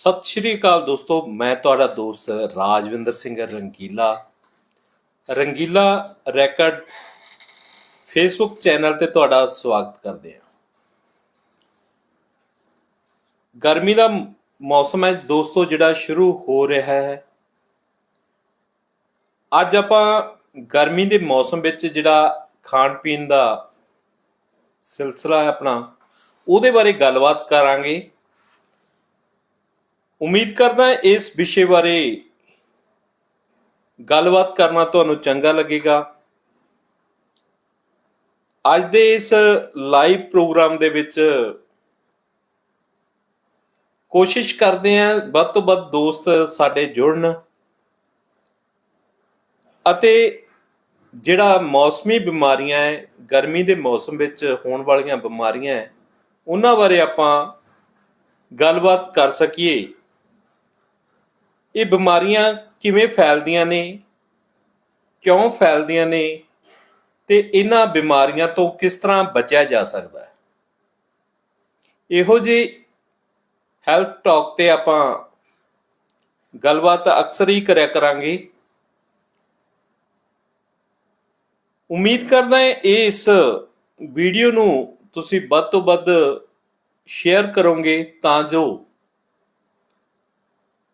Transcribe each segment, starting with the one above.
ਸਤਿ ਸ਼੍ਰੀ ਅਕਾਲ ਦੋਸਤੋ, ਮੈਂ ਤੁਹਾਡਾ ਦੋਸਤ ਰਾਜਵਿੰਦਰ ਸਿੰਘ ਰੰਗੀਲਾ। ਰੰਗੀਲਾ ਰੈਕਡ ਫੇਸਬੁੱਕ ਚੈਨਲ ਤੇ ਤੁਹਾਡਾ ਸਵਾਗਤ ਕਰਦੇ ਹਾਂ। ਗਰਮੀ ਦਾ ਮੌਸਮ ਹੈ ਦੋਸਤੋ, ਜਿਹੜਾ ਸ਼ੁਰੂ ਹੋ ਰਿਹਾ ਹੈ। ਅੱਜ ਆਪਾਂ ਗਰਮੀ ਦੇ ਮੌਸਮ ਵਿੱਚ ਜਿਹੜਾ ਖਾਣ ਪੀਣ ਦਾ ਸਿਲਸਿਲਾ ਹੈ ਆਪਣਾ, ਉਹਦੇ ਬਾਰੇ ਗੱਲਬਾਤ ਕਰਾਂਗੇ। ਉਮੀਦ ਕਰਦਾ ਇਸ ਵਿਸ਼ੇ ਬਾਰੇ ਗੱਲਬਾਤ ਕਰਨਾ ਤੁਹਾਨੂੰ ਚੰਗਾ ਲੱਗੇਗਾ। ਅੱਜ ਦੇ ਇਸ ਲਾਈਵ ਪ੍ਰੋਗਰਾਮ ਦੇ ਵਿੱਚ ਕੋਸ਼ਿਸ਼ ਕਰਦੇ ਹਾਂ ਵੱਧ ਤੋਂ ਵੱਧ ਦੋਸਤ ਸਾਡੇ ਜੁੜਨ ਅਤੇ ਜਿਹੜਾ ਮੌਸਮੀ ਬਿਮਾਰੀਆਂ ਹੈ, ਗਰਮੀ ਦੇ ਮੌਸਮ ਵਿੱਚ ਹੋਣ ਵਾਲੀਆਂ ਬਿਮਾਰੀਆਂ ਹੈ, ਉਹਨਾਂ ਬਾਰੇ ਆਪਾਂ ਗੱਲਬਾਤ ਕਰ ਸਕੀਏ। ਇਹ ਬਿਮਾਰੀਆਂ ਕਿਵੇਂ ਫੈਲਦੀਆਂ ਨੇ, ਕਿਉਂ ਫੈਲਦੀਆਂ ਨੇ ਤੇ ਇਹਨਾਂ ਬਿਮਾਰੀਆਂ ਤੋਂ ਕਿਸ ਤਰ੍ਹਾਂ ਬਚਿਆ ਜਾ ਸਕਦਾ ਹੈ? ਇਹੋ ਜਿਹੀ ਹੈਲਥ ਟਾਕ ਤੇ ਆਪਾਂ ਗੱਲਬਾਤ ਅਕਸਰ ਹੀ ਕਰਿਆ ਕਰਾਂਗੇ। ਉਮੀਦ ਕਰਦਾ ਹਾਂ ਇਸ ਵੀਡੀਓ ਨੂੰ ਤੁਸੀਂ ਵੱਧ ਤੋਂ ਵੱਧ ਸ਼ੇਅਰ ਕਰੋਗੇ ਤਾਂ ਜੋ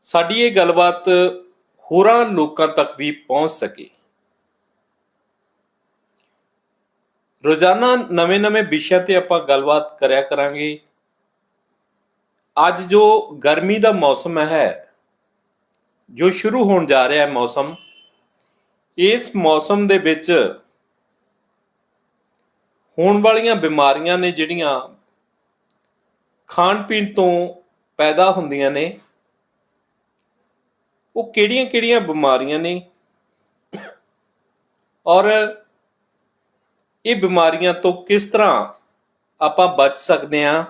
ਸਾਡੀ ਇਹ ਗੱਲਬਾਤ ਹੋਰਾਂ ਲੋਕਾਂ ਤੱਕ ਵੀ ਪਹੁੰਚ ਸਕੇ। ਰੋਜ਼ਾਨਾ ਨਵੇਂ-ਨਵੇਂ ਵਿਸ਼ਿਆਂ ਤੇ ਆਪਾਂ ਗੱਲਬਾਤ ਕਰਿਆ ਕਰਾਂਗੇ। ਅੱਜ ਜੋ ਗਰਮੀ ਦਾ ਮੌਸਮ ਹੈ, ਜੋ ਸ਼ੁਰੂ ਹੋਣ ਜਾ ਰਿਹਾ ਹੈ ਮੌਸਮ, ਇਸ ਮੌਸਮ ਦੇ ਵਿੱਚ ਹੋਣ ਵਾਲੀਆਂ ਬਿਮਾਰੀਆਂ ਨੇ ਜਿਹੜੀਆਂ ਖਾਣ ਪੀਣ ਤੋਂ ਪੈਦਾ ਹੁੰਦੀਆਂ ਨੇ ਉਹ ਕਿਹੜੀਆਂ-ਕਿਹੜੀਆਂ ਬਿਮਾਰੀਆਂ ਨੇ? ਔਰ ਇਹ ਬਿਮਾਰੀਆਂ ਤੋਂ ਕਿਸ ਤਰ੍ਹਾਂ ਆਪਾਂ ਬਚ ਸਕਦੇ ਹਾਂ?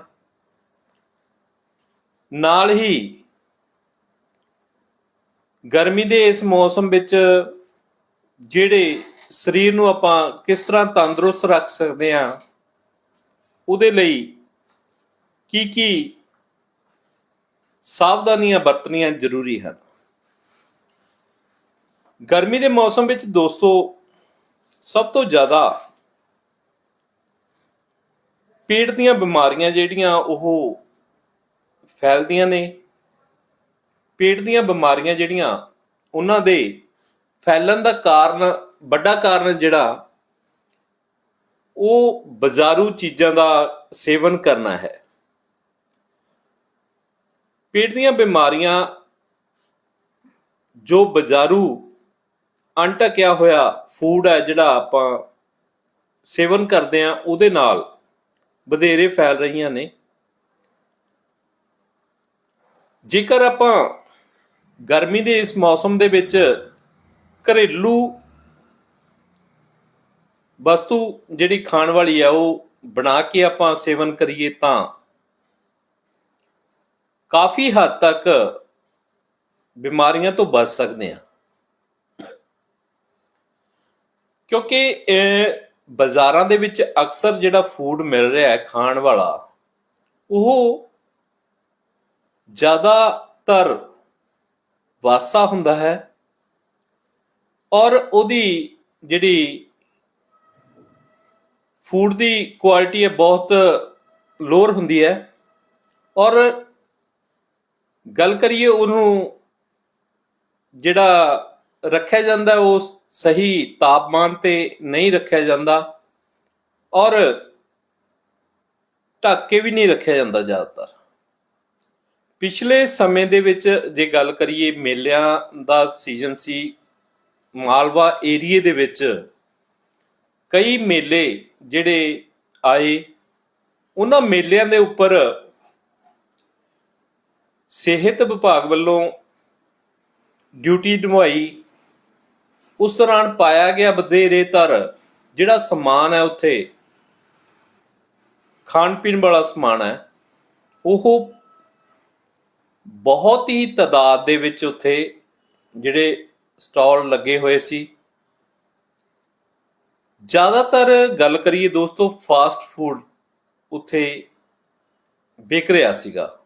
ਨਾਲ ਹੀ ਗਰਮੀ ਦੇ ਇਸ ਮੌਸਮ ਵਿੱਚ ਜਿਹੜੇ ਸਰੀਰ ਨੂੰ ਆਪਾਂ ਕਿਸ ਤਰ੍ਹਾਂ ਤੰਦਰੁਸਤ ਰੱਖ ਸਕਦੇ ਹਾਂ, ਉਹਦੇ ਲਈ ਕੀ ਕੀ ਸਾਵਧਾਨੀਆਂ ਵਰਤਣੀਆਂ ਜ਼ਰੂਰੀ ਹਨ? ਗਰਮੀ ਦੇ ਮੌਸਮ ਵਿੱਚ ਦੋਸਤੋ, ਸਭ ਤੋਂ ਜ਼ਿਆਦਾ ਪੇਟ ਦੀਆਂ ਬਿਮਾਰੀਆਂ ਜਿਹੜੀਆਂ ਉਹ ਫੈਲਦੀਆਂ ਨੇ, ਪੇਟ ਦੀਆਂ ਬਿਮਾਰੀਆਂ ਜਿਹੜੀਆਂ ਉਹਨਾਂ ਦੇ ਫੈਲਣ ਦਾ ਕਾਰਨ, ਵੱਡਾ ਕਾਰਨ ਜਿਹੜਾ ਉਹ ਬਾਜ਼ਾਰੂ ਚੀਜ਼ਾਂ ਦਾ ਸੇਵਨ ਕਰਨਾ ਹੈ। ਪੇਟ ਦੀਆਂ ਬਿਮਾਰੀਆਂ ਜੋ ਬਾਜ਼ਾਰੂ ਅਣਟਕਿਆ ਹੋਇਆ ਫੂਡ ਹੈ ਜਿਹੜਾ ਆਪਾਂ ਸੇਵਨ ਕਰਦੇ ਆ ਉਹਦੇ ਨਾਲ ਵਧੇਰੇ ਫੈਲ ਰਹੀਆਂ ਨੇ। ਜੇਕਰ ਆਪਾਂ ਗਰਮੀ ਦੇ ਇਸ ਮੌਸਮ ਦੇ ਵਿੱਚ ਘਰੇਲੂ ਵਸਤੂ ਜਿਹੜੀ ਖਾਣ ਵਾਲੀ ਆ ਉਹ ਬਣਾ ਕੇ ਆਪਾਂ ਸੇਵਨ ਕਰੀਏ ਤਾਂ ਕਾਫੀ ਹੱਦ ਤੱਕ ਬਿਮਾਰੀਆਂ ਤੋਂ ਬਚ ਸਕਦੇ ਆ ਕਿਉਂਕਿ ਬਾਜ਼ਾਰਾਂ ਦੇ ਵਿੱਚ ਅਕਸਰ ਜਿਹੜਾ ਫੂਡ ਮਿਲ ਰਿਹਾ ਹੈ ਖਾਣ ਵਾਲਾ, ਉਹ ਜ਼ਿਆਦਾਤਰ ਵਾਸਾ ਹੁੰਦਾ ਹੈ ਔਰ ਉਹਦੀ ਜਿਹੜੀ ਫੂਡ ਦੀ ਕੁਆਲਿਟੀ ਹੈ ਬਹੁਤ ਲੋਅਰ ਹੁੰਦੀ ਹੈ ਔਰ ਗੱਲ ਕਰੀਏ ਉਹਨੂੰ ਜਿਹੜਾ ਰੱਖਿਆ ਜਾਂਦਾ ਉਸ ਸਹੀ ਤਾਪਮਾਨ ਤੇ ਨਹੀਂ ਰੱਖਿਆ ਜਾਂਦਾ ਔਰ ਢੱਕ ਕੇ ਵੀ ਨਹੀਂ ਰੱਖਿਆ ਜਾਂਦਾ ਜ਼ਿਆਦਾਤਰ। ਪਿਛਲੇ ਸਮੇਂ ਦੇ ਵਿੱਚ ਜੇ ਗੱਲ ਕਰੀਏ ਮੇਲਿਆਂ ਦਾ ਸੀਜ਼ਨ ਸੀ, ਮਾਲਵਾ ਏਰੀਏ ਦੇ ਵਿੱਚ ਕਈ ਮੇਲੇ ਜਿਹੜੇ ਆਏ, ਉਹਨਾਂ ਮੇਲਿਆਂ ਦੇ ਉੱਪਰ ਸਿਹਤ ਵਿਭਾਗ ਵੱਲੋਂ ਡਿਊਟੀ ਨਿਭਾਈ ਉਸ ਦੌਰਾਨ ਪਾਇਆ ਗਿਆ ਵਧੇਰੇ ਤਰ ਜਿਹੜਾ ਸਮਾਨ ਹੈ ਉੱਥੇ, ਖਾਣ ਪੀਣ ਵਾਲਾ ਸਮਾਨ ਹੈ, ਉਹ ਬਹੁਤ ਹੀ ਤਦਾਦ ਦੇ ਵਿੱਚ ਉੱਥੇ ਜਿਹੜੇ ਸਟਾਲ ਲੱਗੇ ਹੋਏ ਸੀ। ਜ਼ਿਆਦਾਤਰ ਗੱਲ ਕਰੀਏ ਦੋਸਤੋ, ਫਾਸਟ ਫੂਡ ਉੱਥੇ ਵਿਕ ਰਿਹਾ ਸੀਗਾ।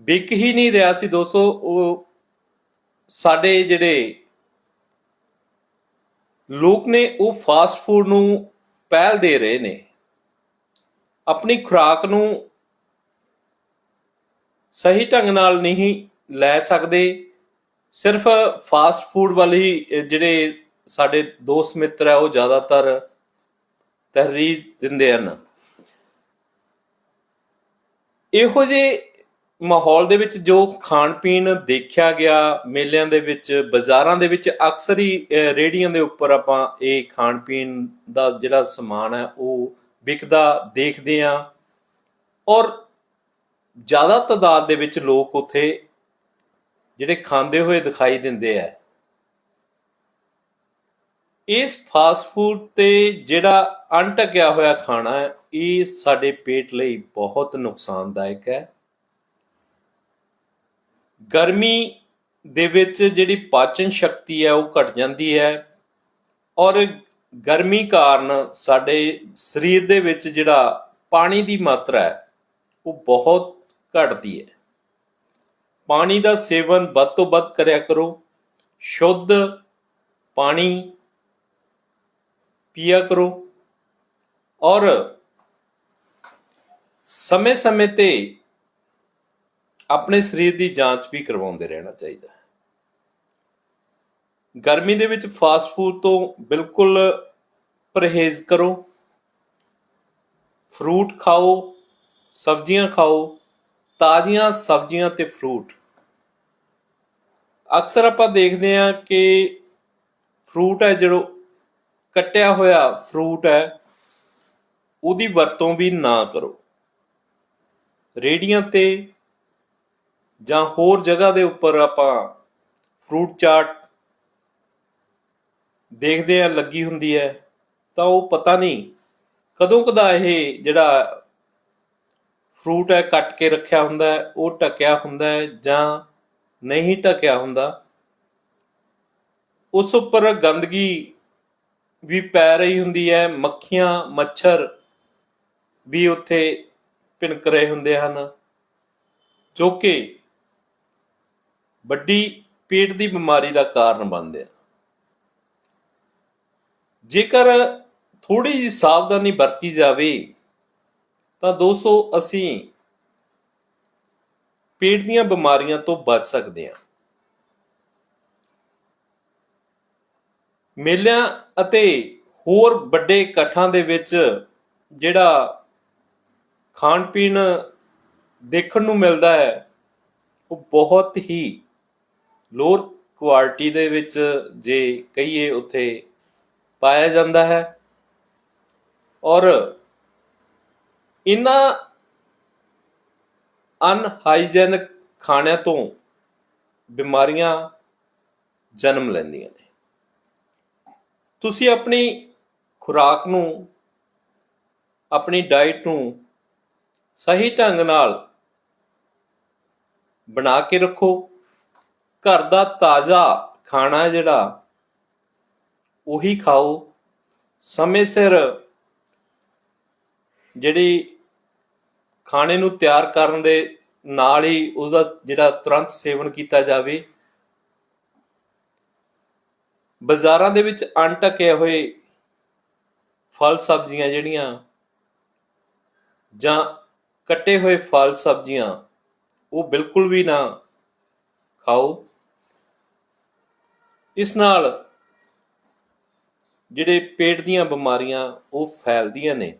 ਵਿਕ ਹੀ ਨਹੀਂ ਰਿਹਾ ਸੀ ਦੋਸਤੋ, ਉਹ ਸਾਡੇ ਜਿਹੜੇ ਲੋਕ ਨੇ ਉਹ ਫਾਸਟ ਫੂਡ ਨੂੰ ਪਹਿਲ ਦੇ ਰਹੇ ਨੇ। ਆਪਣੀ ਖੁਰਾਕ ਨੂੰ ਸਹੀ ਢੰਗ ਨਾਲ ਨਹੀਂ ਲੈ ਸਕਦੇ। ਸਿਰਫ ਫਾਸਟ ਫੂਡ ਵੱਲ ਹੀ ਜਿਹੜੇ ਸਾਡੇ ਦੋਸਤ ਮਿੱਤਰ ਹੈ ਉਹ ਜ਼ਿਆਦਾਤਰ ਤਰਜੀਹ ਦਿੰਦੇ ਹਨ। ਇਹੋ ਜਿਹੇ ਮਾਹੌਲ ਦੇ ਵਿੱਚ ਜੋ ਖਾਣ ਪੀਣ ਦੇਖਿਆ ਗਿਆ ਮੇਲਿਆਂ ਦੇ ਵਿੱਚ ਬਾਜ਼ਾਰਾਂ ਦੇ ਵਿੱਚ ਅਕਸਰ ਹੀ ਅਹ, ਰੇਹੜੀਆਂ ਦੇ ਉੱਪਰ ਆਪਾਂ ਇਹ ਖਾਣ ਪੀਣ ਦਾ ਜਿਹੜਾ ਸਮਾਨ ਹੈ ਉਹ ਵਿਕਦਾ ਦੇਖਦੇ ਆ ਔਰ ਜ਼ਿਆਦਾ ਤਾਦਾਦ ਦੇ ਵਿੱਚ ਲੋਕ ਉੱਥੇ ਜਿਹੜੇ ਖਾਂਦੇ ਹੋਏ ਦਿਖਾਈ ਦਿੰਦੇ ਆ ਇਸ ਫਾਸਟ ਫੂਡ ਤੇ ਜਿਹੜਾ ਅਣਟਕਿਆ ਹੋਇਆ ਖਾਣਾ ਹੈ ਇਹ ਸਾਡੇ ਪੇਟ ਲਈ ਬਹੁਤ ਨੁਕਸਾਨਦਾਇਕ ਹੈ। ਗਰਮੀ ਦੇ ਵਿੱਚ ਜਿਹੜੀ ਪਾਚਨ ਸ਼ਕਤੀ ਹੈ ਉਹ ਘਟ ਜਾਂਦੀ ਹੈ ਔਰ ਗਰਮੀ ਕਾਰਨ ਸਾਡੇ ਸਰੀਰ ਦੇ ਵਿੱਚ ਜਿਹੜਾ ਪਾਣੀ ਦੀ ਮਾਤਰਾ ਹੈ, ਉਹ ਬਹੁਤ ਘਟਦੀ ਹੈ। ਪਾਣੀ ਦਾ ਸੇਵਨ ਵੱਧ ਤੋਂ ਵੱਧ ਕਰਿਆ ਕਰੋ, ਸ਼ੁੱਧ ਪਾਣੀ ਪੀਆ ਕਰੋ ਔਰ ਸਮੇਂ-ਸਮੇਂ ਤੇ ਆਪਣੇ ਸਰੀਰ ਦੀ ਜਾਂਚ ਵੀ ਕਰਵਾਉਂਦੇ ਰਹਿਣਾ ਚਾਹੀਦਾ ਹੈ। ਗਰਮੀ ਦੇ ਵਿੱਚ ਫਾਸਟ ਫੂਡ ਤੋਂ ਬਿਲਕੁਲ ਪਰਹੇਜ਼ ਕਰੋ। ਫਰੂਟ ਖਾਓ, ਸਬਜ਼ੀਆਂ ਖਾਓ, ਤਾਜ਼ੀਆਂ ਸਬਜ਼ੀਆਂ ਤੇ ਫਰੂਟ ਅਕਸਰ ਆਪਾਂ ਦੇਖਦੇ ਹਾਂ ਕਿ ਫਰੂਟ ਹੈ ਜਿਹੜਾ ਕੱਟਿਆ ਹੋਇਆ ਫਰੂਟ ਹੈ, ਉਹਦੀ ਵਰਤੋਂ ਵੀ ਨਾ ਕਰੋ। ਰੇੜੀਆਂ ਤੇ ਜਾਂ ਹੋਰ ਜਗ੍ਹਾ ਦੇ ਉੱਪਰ ਆਪਾਂ ਫਰੂਟ ਚਾਟ ਦੇਖਦੇ ਆ, ਲੱਗੀ ਹੁੰਦੀ ਹੈ, ਤਾਂ ਉਹ ਪਤਾ ਨਹੀਂ ਕਦੋਂ ਕਦਾ ਇਹ ਜਿਹੜਾ ਫਰੂਟ ਹੈ, ਕੱਟ ਕੇ ਰੱਖਿਆ ਹੁੰਦਾ ਹੈ, ਉਹ ਟਕਿਆ ਹੁੰਦਾ ਹੈ ਜਾਂ ਨਹੀਂ ਟਕਿਆ ਹੁੰਦਾ। ਉਸ ਉੱਪਰ ਗੰਦਗੀ ਵੀ ਪੈ ਰਹੀ ਹੁੰਦੀ ਹੈ, ਮੱਖੀਆਂ, ਮੱਛਰ ਵੀ ਉੱਥੇ ਭਿਣਕ ਰਹੇ ਹੁੰਦੇ ਹਨ, ਜੋ ਕਿ ਵੱਡੀ ਪੇਟ ਦੀ ਬਿਮਾਰੀ ਦਾ ਕਾਰਨ ਬਣਦੇ ਆ। ਜੇਕਰ ਥੋੜੀ ਜੀ ਸਾਵਧਾਨੀ ਵਰਤੀ ਜਾਵੇ, ਤਾਂ ਦੋਸਤੋ ਅਸੀਂ ਪੇਟ ਦੀਆਂ ਬਿਮਾਰੀਆਂ ਤੋਂ ਬਚ ਸਕਦੇ ਹਾਂ। ਮੇਲਿਆਂ ਅਤੇ ਹੋਰ ਵੱਡੇ ਇਕੱਠਾਂ ਦੇ ਵਿੱਚ ਜਿਹੜਾ ਖਾਣ ਪੀਣ ਦੇਖਣ ਨੂੰ ਮਿਲਦਾ ਹੈ, ਉਹ ਬਹੁਤ ਹੀ ਲੋਅਰ ਕੁਆਲਿਟੀ ਦੇ ਵਿੱਚ ਜੇ ਕਹੀਏ ਉੱਥੇ ਪਾਇਆ ਜਾਂਦਾ ਹੈ। ਔਰ ਇਨ੍ਹਾਂ ਅਨਹਾਈਜੈਨਿਕ ਖਾਣਿਆਂ ਤੋਂ ਬਿਮਾਰੀਆਂ ਜਨਮ ਲੈਂਦੀਆਂ ਨੇ। ਤੁਸੀਂ ਆਪਣੀ ਖੁਰਾਕ ਨੂੰ, ਆਪਣੀ ਡਾਈਟ ਨੂੰ ਸਹੀ ਢੰਗ ਨਾਲ ਬਣਾ ਕੇ ਰੱਖੋ। ਘਰ ਦਾ ਤਾਜ਼ਾ ਖਾਣਾ ਜਿਹੜਾ, ਉਹੀ ਖਾਓ। ਸਮੇਂ ਸਿਰ ਜਿਹੜੀ ਖਾਣੇ ਨੂੰ ਤਿਆਰ ਕਰਨ ਦੇ ਨਾਲ ਹੀ ਉਹਦਾ ਜਿਹੜਾ ਤੁਰੰਤ ਸੇਵਨ ਕੀਤਾ ਜਾਵੇ। ਬਾਜ਼ਾਰਾਂ ਦੇ ਵਿੱਚ ਅਣਟਕੇ ਹੋਏ ਫਲ ਸਬਜ਼ੀਆਂ ਜਿਹੜੀਆਂ ਜਾਂ ਕੱਟੇ ਹੋਏ ਫਲ ਸਬਜ਼ੀਆਂ, ਉਹ ਬਿਲਕੁਲ ਵੀ ਨਾ ਖਾਓ। ਇਸ ਨਾਲ ਜਿਹੜੇ ਪੇਟ ਦੀਆਂ ਬਿਮਾਰੀਆਂ ਉਹ ਫੈਲਦੀਆਂ ਨੇ।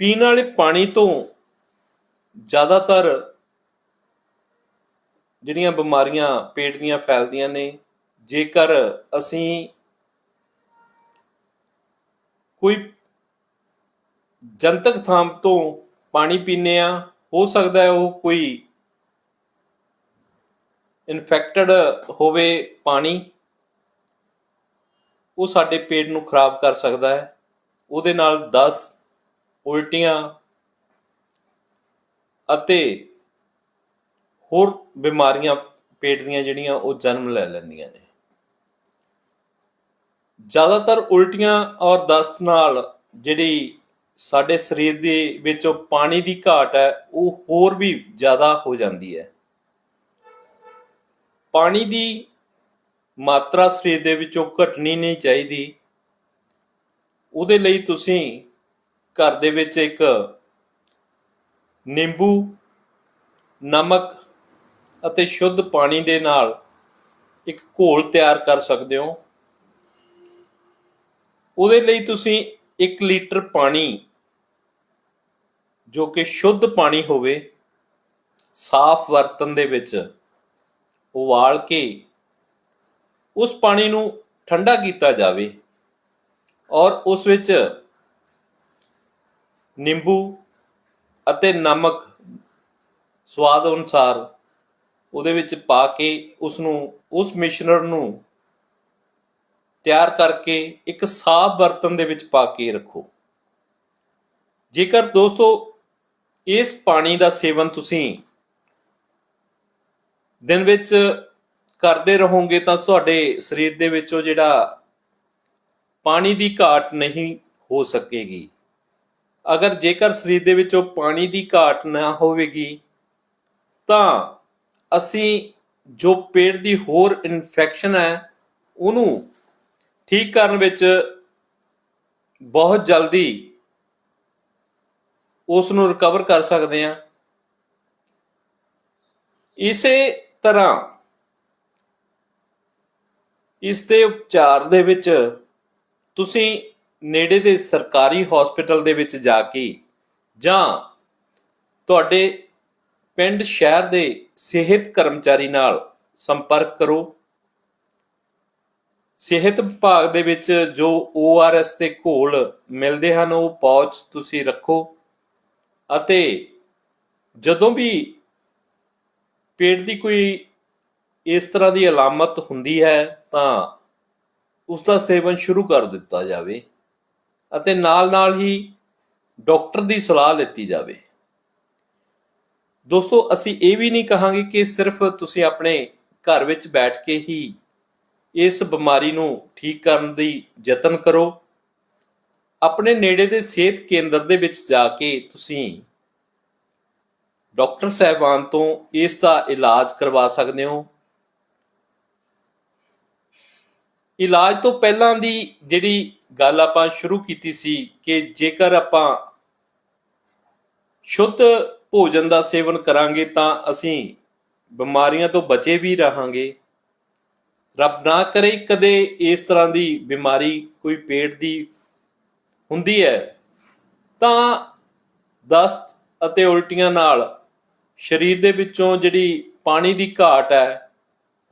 ਪੀਣ ਵਾਲੇ ਪਾਣੀ ਤੋਂ ਜ਼ਿਆਦਾਤਰ ਜਿਹੜੀਆਂ ਬਿਮਾਰੀਆਂ ਪੇਟ ਦੀਆਂ ਫੈਲਦੀਆਂ ਨੇ, ਜੇਕਰ ਅਸੀਂ ਕੋਈ ਜਨਤਕ ਥਾਂ ਤੋਂ ਪਾਣੀ ਪੀਨੇ ਆ ਹੋ ਸਕਦਾ ਹੈ ਉਹ ਕੋਈ ਇਨਫੈਕਟਡ ਹੋਵੇ ਪਾਣੀ, ਉਹ ਸਾਡੇ ਪੇਟ ਨੂੰ ਖਰਾਬ ਕਰ ਸਕਦਾ ਹੈ। ਉਹਦੇ ਨਾਲ 10 ਉਲਟੀਆਂ ਅਤੇ ਹੋਰ ਬਿਮਾਰੀਆਂ ਪੇਟ ਦੀਆਂ ਜਿਹੜੀਆਂ, ਉਹ ਜਨਮ ਲੈ ਲੈਂਦੀਆਂ ਨੇ। ਜ਼ਿਆਦਾਤਰ ਉਲਟੀਆਂ ਔਰ ਦਸਤ ਨਾਲ ਜਿਹੜੀ ਸਾਡੇ ਸਰੀਰ ਦੇ ਵਿੱਚੋਂ ਪਾਣੀ ਦੀ ਘਾਟ ਹੈ, ਉਹ ਹੋਰ ਵੀ ਜ਼ਿਆਦਾ ਹੋ ਜਾਂਦੀ ਹੈ। ਪਾਣੀ ਦੀ ਮਾਤਰਾ ਸਰੀਰ ਦੇ ਵਿੱਚੋਂ ਘਟਣੀ ਨਹੀਂ ਚਾਹੀਦੀ। ਉਹਦੇ ਲਈ ਤੁਸੀਂ ਘਰ ਦੇ ਵਿੱਚ ਇੱਕ ਨਿੰਬੂ, ਨਮਕ ਅਤੇ ਸ਼ੁੱਧ ਪਾਣੀ ਦੇ ਨਾਲ ਇੱਕ ਘੋਲ ਤਿਆਰ ਕਰ ਸਕਦੇ ਹੋ। ਉਹਦੇ ਲਈ ਤੁਸੀਂ 1 ਲੀਟਰ ਪਾਣੀ ਜੋ ਕਿ ਸ਼ੁੱਧ ਪਾਣੀ ਹੋਵੇ, ਸਾਫ਼ ਬਰਤਨ ਦੇ ਵਿੱਚ ਉਬਾਲ ਕੇ ਉਸ ਪਾਣੀ ਨੂੰ ਠੰਡਾ ਕੀਤਾ ਜਾਵੇ ਔਰ ਉਸ ਵਿੱਚ ਨਿੰਬੂ ਅਤੇ ਨਮਕ ਸਵਾਦ ਅਨੁਸਾਰ ਉਹਦੇ ਵਿੱਚ ਪਾ ਕੇ ਉਸ ਨੂੰ, ਉਸ ਮਿਸ਼ਰਣ ਨੂੰ ਤਿਆਰ ਕਰਕੇ ਇੱਕ ਸਾਫ਼ ਬਰਤਨ ਦੇ ਵਿੱਚ ਪਾ ਕੇ ਰੱਖੋ। ਜੇਕਰ ਦੋਸਤੋ ਇਸ ਪਾਣੀ ਦਾ ਸੇਵਨ ਤੁਸੀਂ ਦਿਨ ਵਿੱਚ ਕਰਦੇ ਰਹੋਗੇ ਤਾਂ ਤੁਹਾਡੇ ਸਰੀਰ ਦੇ ਵਿੱਚੋਂ ਜਿਹੜਾ ਪਾਣੀ ਦੀ ਘਾਟ ਨਹੀਂ ਹੋ ਸਕੇਗੀ। ਅਗਰ ਜੇਕਰ ਸਰੀਰ ਦੇ ਵਿੱਚੋਂ ਪਾਣੀ ਦੀ ਘਾਟ ਨਾ ਹੋਵੇਗੀ, ਤਾਂ ਅਸੀਂ ਜੋ ਪੇਟ ਦੀ ਹੋਰ ਇਨਫੈਕਸ਼ਨ ਹੈ, ਉਹਨੂੰ ਠੀਕ ਕਰਨ ਵਿੱਚ ਬਹੁਤ ਜਲਦੀ ਉਸ ਨੂੰ ਰਿਕਵਰ ਕਰ ਸਕਦੇ ਹਾਂ। ਇਸੇ ਤਰ੍ਹਾਂ ਇਸ ਦੇ ਉਪਚਾਰ ਦੇ ਵਿੱਚ ਤੁਸੀਂ ਨੇੜੇ ਦੇ ਸਰਕਾਰੀ ਹਸਪੀਟਲ ਦੇ ਵਿੱਚ ਜਾ ਕੇ ਜਾਂ ਤੁਹਾਡੇ ਪਿੰਡ, ਸ਼ਹਿਰ ਦੇ ਸਿਹਤ ਕਰਮਚਾਰੀ ਨਾਲ ਸੰਪਰਕ ਕਰੋ। ਸਿਹਤ ਵਿਭਾਗ ਦੇ ਵਿੱਚ ਜੋ ORS ਦੇ ਘੋਲ ਮਿਲਦੇ ਹਨ, ਉਹ ਪੌਚ ਤੁਸੀਂ ਰੱਖੋ। ਅਤੇ ਜਦੋਂ ਵੀ ਪੇਟ ਦੀ ਕੋਈ ਇਸ ਤਰ੍ਹਾਂ ਦੀ ਅਲਾਮਤ ਹੁੰਦੀ ਹੈ, ਤਾਂ ਉਸ ਦਾ ਸੇਵਨ ਸ਼ੁਰੂ ਕਰ ਦਿੱਤਾ ਜਾਵੇ ਅਤੇ ਨਾਲ-ਨਾਲ ਹੀ ਡਾਕਟਰ ਦੀ ਸਲਾਹ ਲਿੱਤੀ ਜਾਵੇ। ਦੋਸਤੋ, ਅਸੀਂ ਇਹ ਵੀ ਨਹੀਂ ਕਹਾਂਗੇ ਕਿ ਸਿਰਫ ਤੁਸੀਂ ਆਪਣੇ ਘਰ ਵਿੱਚ ਬੈਠ ਕੇ ਹੀ ਇਸ ਬਿਮਾਰੀ ਨੂੰ ਠੀਕ ਕਰਨ ਦੀ ਯਤਨ ਕਰੋ। ਆਪਣੇ ਨੇੜੇ ਦੇ ਸਿਹਤ ਕੇਂਦਰ ਦੇ ਵਿੱਚ ਜਾ ਕੇ ਤੁਸੀਂ ਡਾਕਟਰ ਸਾਹਿਬਾਨ ਤੋਂ ਇਸ ਦਾ ਇਲਾਜ ਕਰਵਾ ਸਕਦੇ ਹੋ। ਇਲਾਜ ਤੋਂ ਪਹਿਲਾਂ ਦੀ ਜਿਹੜੀ ਗੱਲ ਆਪਾਂ ਸ਼ੁਰੂ ਕੀਤੀ ਸੀ ਕਿ ਜੇਕਰ ਆਪਾਂ ਸ਼ੁੱਧ ਭੋਜਨ ਦਾ ਸੇਵਨ ਕਰਾਂਗੇ ਤਾਂ ਅਸੀਂ ਬਿਮਾਰੀਆਂ ਤੋਂ ਬਚੇ ਵੀ ਰਹਾਂਗੇ। ਰੱਬ ਨਾ ਕਰੇ ਕਦੇ ਇਸ ਤਰ੍ਹਾਂ ਦੀ ਬਿਮਾਰੀ ਕੋਈ ਪੇਟ ਦੀ ਹੁੰਦੀ ਹੈ। ਤਾਂ ਦਸਤ ਅਤੇ ਉਲਟੀਆਂ ਨਾਲ ਸਰੀਰ ਦੇ ਵਿੱਚੋਂ ਜਿਹੜੀ ਪਾਣੀ ਦੀ ਘਾਟ ਹੈ,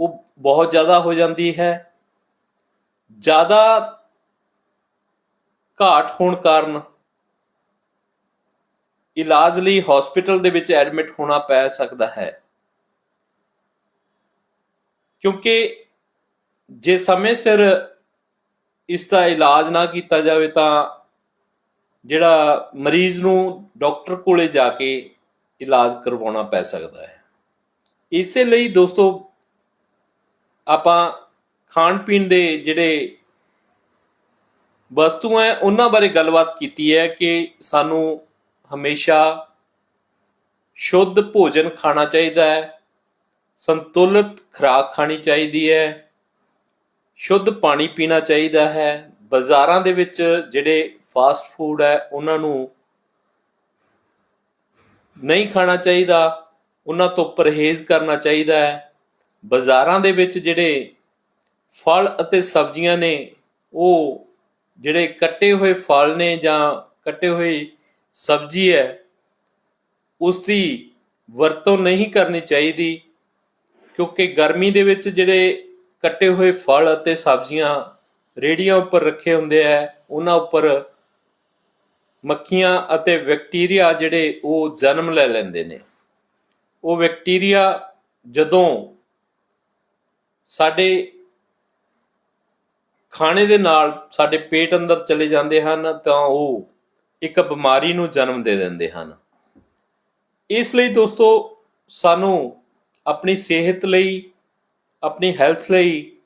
ਉਹ ਬਹੁਤ ਜ਼ਿਆਦਾ ਹੋ ਜਾਂਦੀ ਹੈ। ਜ਼ਿਆਦਾ ਘਾਟ ਹੋਣ ਕਾਰਨ ਇਲਾਜ ਲਈ ਹਸਪੀਟਲ ਦੇ ਵਿੱਚ ਐਡਮਿਟ ਹੋਣਾ ਪੈ ਸਕਦਾ ਹੈ। ਕਿਉਂਕਿ ਜੇ ਸਮੇਂ ਸਿਰ ਇਸ ਦਾ ਇਲਾਜ ਨਾ ਕੀਤਾ ਜਾਵੇ ਤਾਂ ਜਿਹੜਾ ਮਰੀਜ਼ ਨੂੰ ਡਾਕਟਰ ਕੋਲੇ ਜਾ ਕੇ ਇਲਾਜ ਕਰਵਾਉਣਾ ਪੈ ਸਕਦਾ ਹੈ। ਇਸੇ ਲਈ ਦੋਸਤੋ, ਆਪਾਂ ਖਾਣ ਪੀਣ ਦੇ ਜਿਹੜੇ ਵਸਤੂਆਂ ਹੈ, ਉਹਨਾਂ ਬਾਰੇ ਗੱਲਬਾਤ ਕੀਤੀ ਹੈ ਕਿ ਸਾਨੂੰ ਹਮੇਸ਼ਾ ਸ਼ੁੱਧ ਭੋਜਨ ਖਾਣਾ ਚਾਹੀਦਾ ਹੈ, ਸੰਤੁਲਿਤ ਖੁਰਾਕ ਖਾਣੀ ਚਾਹੀਦੀ ਹੈ, ਸ਼ੁੱਧ ਪਾਣੀ ਪੀਣਾ ਚਾਹੀਦਾ ਹੈ। ਬਾਜ਼ਾਰਾਂ ਦੇ ਵਿੱਚ ਜਿਹੜੇ ਫਾਸਟ ਫੂਡ ਹੈ, ਉਹਨਾਂ ਨੂੰ ਨਹੀਂ ਖਾਣਾ ਚਾਹੀਦਾ, ਉਹਨਾਂ ਤੋਂ ਪਰਹੇਜ਼ ਕਰਨਾ ਚਾਹੀਦਾ ਹੈ। ਬਾਜ਼ਾਰਾਂ ਦੇ ਵਿੱਚ ਜਿਹੜੇ ਫਲ ਅਤੇ ਸਬਜ਼ੀਆਂ ਨੇ, ਉਹ ਜਿਹੜੇ ਕੱਟੇ ਹੋਏ ਫਲ ਨੇ ਜਾਂ ਕੱਟੇ ਹੋਏ ਸਬਜ਼ੀ ਹੈ, ਉਸ ਦੀ ਵਰਤੋਂ ਨਹੀਂ ਕਰਨੀ ਚਾਹੀਦੀ, ਕਿਉਂਕਿ ਗਰਮੀ ਦੇ ਵਿੱਚ ਜਿਹੜੇ ਕੱਟੇ ਹੋਏ ਫਲ ਅਤੇ ਸਬਜ਼ੀਆਂ ਰੇੜੀਆਂ ਉੱਪਰ ਰੱਖੇ ਹੁੰਦੇ ਆ ਉਹਨਾਂ ਉੱਪਰ ਮੱਖੀਆਂ ਅਤੇ ਬੈਕਟੀਰੀਆ ਜਿਹੜੇ ਉਹ ਜਨਮ ਲੈ ਲੈਂਦੇ ਨੇ। ਉਹ ਬੈਕਟੀਰੀਆ ਜਦੋਂ ਸਾਡੇ ਖਾਣੇ ਦੇ ਨਾਲ ਸਾਡੇ ਪੇਟ ਅੰਦਰ ਚਲੇ ਜਾਂਦੇ ਹਨ, ਤਾਂ ਉਹ ਇੱਕ ਬਿਮਾਰੀ ਨੂੰ ਜਨਮ ਦੇ ਦਿੰਦੇ ਹਨ। ਇਸ ਲਈ ਦੋਸਤੋ, ਸਾਨੂੰ ਆਪਣੀ ਸਿਹਤ ਲਈ, ਆਪਣੀ ਹੈਲਥ ਲਈ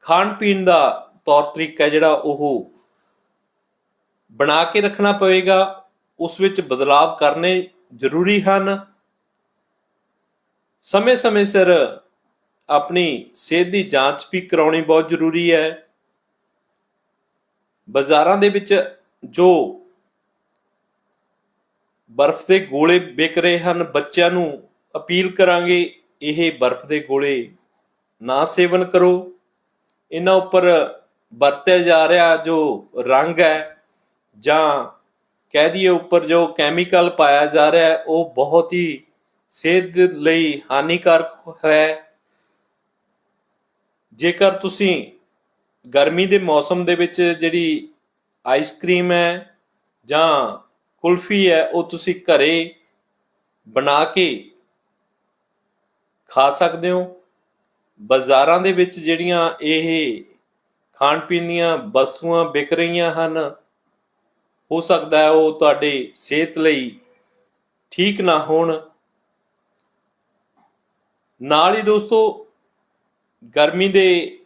ਖਾਣ ਪੀਣ ਦਾ ਤੌਰ ਤਰੀਕਾ ਜਿਹੜਾ ਉਹ ਬਣਾ ਕੇ ਰੱਖਣਾ ਪਵੇਗਾ, ਉਸ ਵਿੱਚ ਬਦਲਾਵ ਕਰਨੇ ਜ਼ਰੂਰੀ ਹਨ। ਸਮੇਂ-ਸਮੇਂ ਸਿਰ ਆਪਣੀ ਸਿਹਤ ਦੀ ਜਾਂਚ ਵੀ ਕਰਾਉਣੀ ਬਹੁਤ ਜ਼ਰੂਰੀ ਹੈ। ਬਾਜ਼ਾਰਾਂ ਦੇ ਵਿੱਚ ਜੋ ਬਰਫ਼ ਦੇ ਗੋਲੇ ਵਿਕ ਰਹੇ ਹਨ, ਬੱਚਿਆਂ ਨੂੰ ਅਪੀਲ ਕਰਾਂਗੇ, ਇਹ ਬਰਫ਼ ਦੇ ਗੋਲੇ ਨਾ ਸੇਵਨ ਕਰੋ। ਇਹਨਾਂ ਉੱਪਰ ਵਰਤਿਆ ਜਾ ਰਿਹਾ ਜੋ ਰੰਗ ਹੈ ਜਾਂ ਕਹਿ ਦਈਏ ਉੱਪਰ ਜੋ ਕੈਮੀਕਲ ਪਾਇਆ ਜਾ ਰਿਹਾ ਹੈ, ਉਹ ਬਹੁਤ ਹੀ ਸਿਹਤ ਲਈ ਹਾਨੀਕਾਰਕ ਹੈ। ਜੇਕਰ ਤੁਸੀਂ ਗਰਮੀ ਦੇ ਮੌਸਮ ਦੇ ਵਿੱਚ ਜਿਹੜੀ ਆਈਸਕ੍ਰੀਮ ਹੈ ਜਾਂ ਕੁਲਫੀ ਹੈ, ਉਹ ਤੁਸੀਂ ਘਰੇ ਬਣਾ ਕੇ ਖਾ ਸਕਦੇ ਹੋ। ਬਾਜ਼ਾਰਾਂ ਦੇ ਵਿੱਚ ਜਿਹੜੀਆਂ ਇਹ ਖਾਣ ਪੀਣ ਦੀਆਂ ਵਸਤੂਆਂ ਵਿਕ ਰਹੀਆਂ ਹਨ ਹੋ ਸਕਦਾ ਹੈ ਉਹ ਤੁਹਾਡੇ ਸਿਹਤ ਲਈ ਠੀਕ ਨਾ ਹੋਣ। ਨਾਲ ਹੀ ਦੋਸਤੋ, ਗਰਮੀ ਦੇ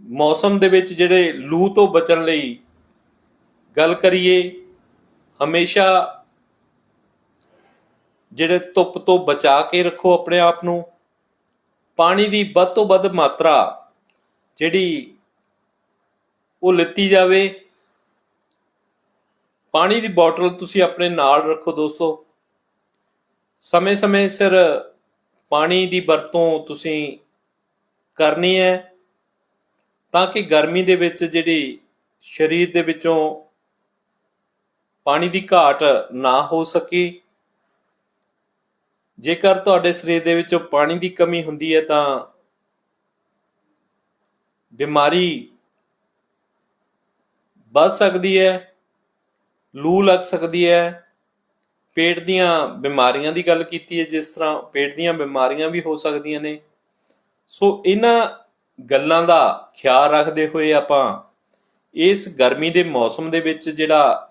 ਮੌਸਮ ਦੇ ਵਿੱਚ ਜਿਹੜੇ ਲੂ ਤੋਂ ਬਚਣ ਲਈ ਗੱਲ ਕਰੀਏ, ਹਮੇਸ਼ਾ ਜਿਹੜੇ ਧੁੱਪ ਤੋਂ ਬਚਾ ਕੇ ਰੱਖੋ ਆਪਣੇ ਆਪ ਨੂੰ। ਪਾਣੀ ਦੀ ਵੱਧ ਤੋਂ ਵੱਧ ਮਾਤਰਾ ਜਿਹੜੀ ਉਹ ਲਿੱਤੀ ਜਾਵੇ। ਪਾਣੀ ਦੀ ਬੋਤਲ ਤੁਸੀਂ ਆਪਣੇ ਨਾਲ ਰੱਖੋ ਦੋਸਤੋ। ਸਮੇਂ-ਸਮੇਂ ਸਿਰ ਪਾਣੀ ਦੀ ਵਰਤੋਂ ਤੁਸੀਂ ਕਰਨੀ ਹੈ ਤਾਂ ਕਿ ਗਰਮੀ ਦੇ ਵਿੱਚ ਜਿਹੜੀ ਸਰੀਰ ਦੇ ਵਿੱਚੋਂ ਪਾਣੀ ਦੀ ਘਾਟ ਨਾ ਹੋ ਸਕੇ। ਜੇਕਰ ਤੁਹਾਡੇ ਸਰੀਰ ਦੇ ਵਿੱਚੋਂ ਪਾਣੀ ਦੀ ਕਮੀ ਹੁੰਦੀ ਹੈ ਤਾਂ ਬਿਮਾਰੀ ਵੱਧ ਸਕਦੀ ਹੈ। ਲੂ ਲੱਗ ਸਕਦੀ ਹੈ। ਪੇਟ ਦੀਆਂ ਬਿਮਾਰੀਆਂ ਦੀ ਗੱਲ ਕੀਤੀ ਹੈ, ਜਿਸ ਤਰ੍ਹਾਂ ਪੇਟ ਦੀਆਂ ਬਿਮਾਰੀਆਂ ਵੀ ਹੋ ਸਕਦੀਆਂ ਨੇ। ਸੋ ਇਹਨਾਂ ਗੱਲਾਂ ਦਾ ਖਿਆਲ ਰੱਖਦੇ ਹੋਏ ਆਪਾਂ ਇਸ ਗਰਮੀ ਦੇ ਮੌਸਮ ਦੇ ਵਿੱਚ ਜਿਹੜਾ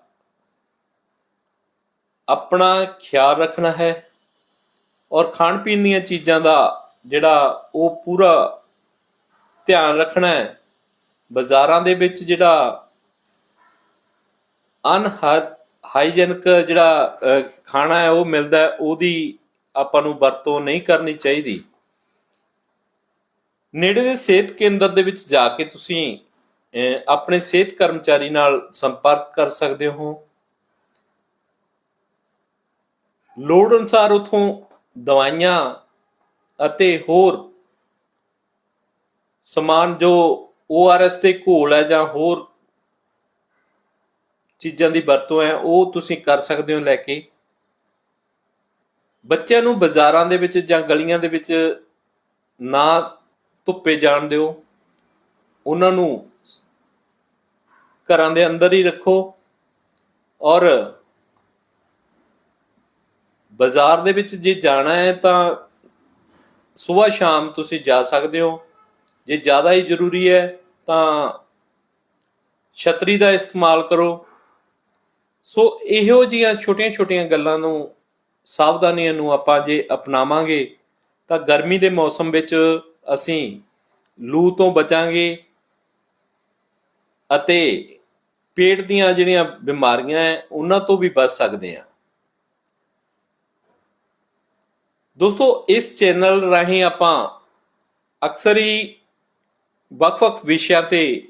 ਆਪਣਾ ਖਿਆਲ ਰੱਖਣਾ ਹੈ ਔਰ ਖਾਣ ਪੀਣ ਦੀਆਂ ਚੀਜ਼ਾਂ ਦਾ ਜਿਹੜਾ ਉਹ ਪੂਰਾ ਧਿਆਨ ਰੱਖਣਾ ਹੈ, ਬਾਜ਼ਾਰਾਂ ਦੇ ਵਿੱਚ ਜਿਹੜਾ ਅਨ ਹਾਈਜੈਨਿਕ ਜਿਹੜਾ ਖਾਣਾ ਹੈ, ਉਹ ਮਿਲਦਾ ਉਹਦੀ ਆਪਾਂ ਨੂੰ ਵਰਤੋਂ ਨਹੀਂ ਕਰਨੀ ਚਾਹੀਦੀ। ਨੇੜੇ ਦੇ ਸਿਹਤ ਕੇਂਦਰ ਦੇ ਵਿੱਚ ਜਾ ਕੇ ਤੁਸੀਂ ਆਪਣੇ ਸਿਹਤ ਕਰਮਚਾਰੀ ਨਾਲ ਸੰਪਰਕ ਕਰ ਸਕਦੇ ਹੋ। ਲੋੜ ਅਨੁਸਾਰ ਉਥੋਂ ਦਵਾਈਆਂ ਅਤੇ ਹੋਰ ਸਮਾਨ ਜੋ ORS ਦੇ ਘੋਲ ਹੈ ਜਾਂ ਹੋਰ ਚੀਜ਼ਾਂ ਦੀ ਵਰਤੋਂ ਹੈ, ਉਹ ਤੁਸੀਂ ਕਰ ਸਕਦੇ ਹੋ ਲੈ ਕੇ। ਬੱਚਿਆਂ ਨੂੰ ਬਾਜ਼ਾਰਾਂ ਦੇ ਵਿੱਚ ਜਾਂ ਗਲੀਆਂ ਦੇ ਵਿੱਚ ਨਾ ਧੁੱਪੇ ਜਾਣ ਦਿਓ। ਉਹਨਾਂ ਨੂੰ ਘਰਾਂ ਦੇ ਅੰਦਰ ਹੀ ਰੱਖੋ ਔਰ ਬਾਜ਼ਾਰ ਦੇ ਵਿੱਚ ਜੇ ਜਾਣਾ ਹੈ ਤਾਂ ਸਵੇਰ ਸ਼ਾਮ ਤੁਸੀਂ ਜਾ ਸਕਦੇ ਹੋ। ਜੇ ਜ਼ਿਆਦਾ ਹੀ ਜ਼ਰੂਰੀ ਹੈ ਤਾਂ ਛਤਰੀ ਦਾ ਇਸਤੇਮਾਲ ਕਰੋ। ਸੋ ਇਹੋ ਜੀਆਂ ਛੋਟੀਆਂ-ਛੋਟੀਆਂ ਗੱਲਾਂ ਨੂੰ, ਸਾਵਧਾਨੀਆਂ ਨੂੰ ਆਪਾਂ ਜੇ ਅਪਣਾਵਾਂਗੇ, ਤਾਂ ਗਰਮੀ ਦੇ ਮੌਸਮ ਵਿੱਚ ਅਸੀਂ ਲੂ ਤੋਂ ਬਚਾਂਗੇ ਅਤੇ ਪੇਟ ਦੀਆਂ ਜਿਹੜੀਆਂ ਬਿਮਾਰੀਆਂ ਹੈ, ਉਹਨਾਂ ਤੋਂ ਵੀ ਬਚ ਸਕਦੇ ਹਾਂ। ਦੋਸਤੋ, ਇਸ ਚੈਨਲ ਰਾਹੀਂ ਆਪਾਂ ਅਕਸਰ ਹੀ ਵੱਖ-ਵੱਖ ਵਿਸ਼ਿਆਂ ਤੇ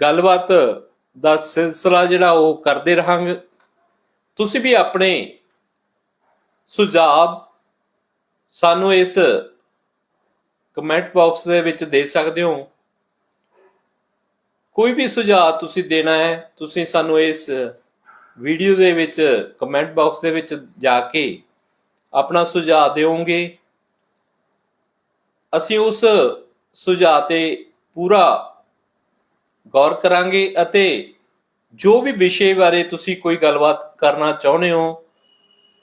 ਗੱਲਬਾਤ ਦਾ ਸਿਲਸਿਲਾ ਜਿਹੜਾ ਉਹ ਕਰਦੇ ਰਹਾਂਗੇ। ਤੁਸੀਂ ਵੀ ਆਪਣੇ ਸੁਝਾਅ ਸਾਨੂੰ ਇਸ ਕਮੈਂਟ ਬਾਕਸ ਦੇ ਵਿੱਚ ਦੇ ਸਕਦੇ ਹੋ। ਕੋਈ ਵੀ ਸੁਝਾਅ ਤੁਸੀਂ ਦੇਣਾ ਹੈ, ਤੁਸੀਂ ਸਾਨੂੰ ਇਸ ਵੀਡੀਓ ਦੇ ਵਿੱਚ, ਕਮੈਂਟ ਬਾਕਸ ਦੇ ਵਿੱਚ ਜਾ ਕੇ ਆਪਣਾ ਸੁਝਾਅ ਦਿਓਗੇ। ਅਸੀਂ ਉਸ ਸੁਝਾਅ ਤੇ ਪੂਰਾ ਗੌਰ ਕਰਾਂਗੇ ਅਤੇ ਜੋ ਵੀ ਵਿਸ਼ੇ ਬਾਰੇ ਤੁਸੀਂ ਕੋਈ ਗੱਲਬਾਤ ਕਰਨਾ ਚਾਹੁੰਦੇ ਹੋ,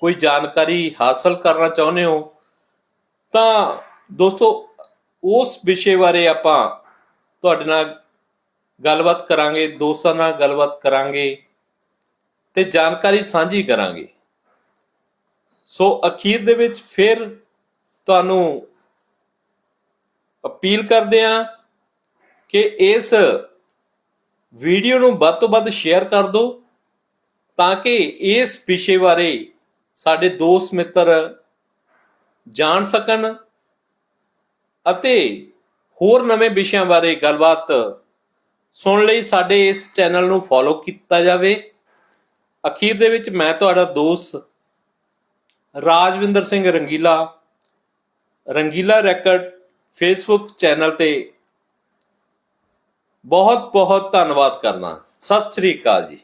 ਕੋਈ ਜਾਣਕਾਰੀ ਹਾਸਲ ਕਰਨਾ ਚਾਹੁੰਦੇ ਹੋ, ਤਾਂ ਦੋਸਤੋ, ਉਸ ਵਿਸ਼ੇ ਬਾਰੇ ਆਪਾਂ ਤੁਹਾਡੇ ਨਾਲ ਗੱਲਬਾਤ ਕਰਾਂਗੇ, ਦੋਸਤਾਂ ਨਾਲ ਗੱਲਬਾਤ ਕਰਾਂਗੇ ਤੇ ਜਾਣਕਾਰੀ ਸਾਂਝੀ ਕਰਾਂਗੇ। ਸੋ ਅਖੀਰ ਦੇ ਵਿੱਚ ਫਿਰ ਤੁਹਾਨੂੰ ਅਪੀਲ ਕਰਦੇ ਹਾਂ ਕਿ ਇਸ ਵੀਡੀਓ ਨੂੰ ਵੱਧ ਤੋਂ ਵੱਧ ਸ਼ੇਅਰ ਕਰ ਦਿਓ ਤਾਂ ਕਿ ਇਸ ਵਿਸ਼ੇ ਬਾਰੇ ਸਾਡੇ ਦੋਸਤ ਮਿੱਤਰ ਜਾਣ ਸਕਣ ਅਤੇ ਹੋਰ ਨਵੇਂ ਵਿਸ਼ਿਆਂ ਬਾਰੇ ਗੱਲਬਾਤ ਸੁਣਨ ਲਈ ਸਾਡੇ ਇਸ ਚੈਨਲ ਨੂੰ ਫੋਲੋ ਕੀਤਾ ਜਾਵੇ। ਅਖੀਰ ਦੇ ਵਿੱਚ ਮੈਂ ਤੁਹਾਡਾ ਦੋਸਤ ਰਾਜਵਿੰਦਰ ਸਿੰਘ ਰੰਗੀਲਾ ਰੰਗੀਲਾ ਰੈਕਡ ਫੇਸਬੁੱਕ ਚੈਨਲ ਤੇ ਬਹੁਤ ਬਹੁਤ ਧੰਨਵਾਦ ਕਰਨਾ। ਸਤਿ ਸ੍ਰੀ ਅਕਾਲ ਜੀ।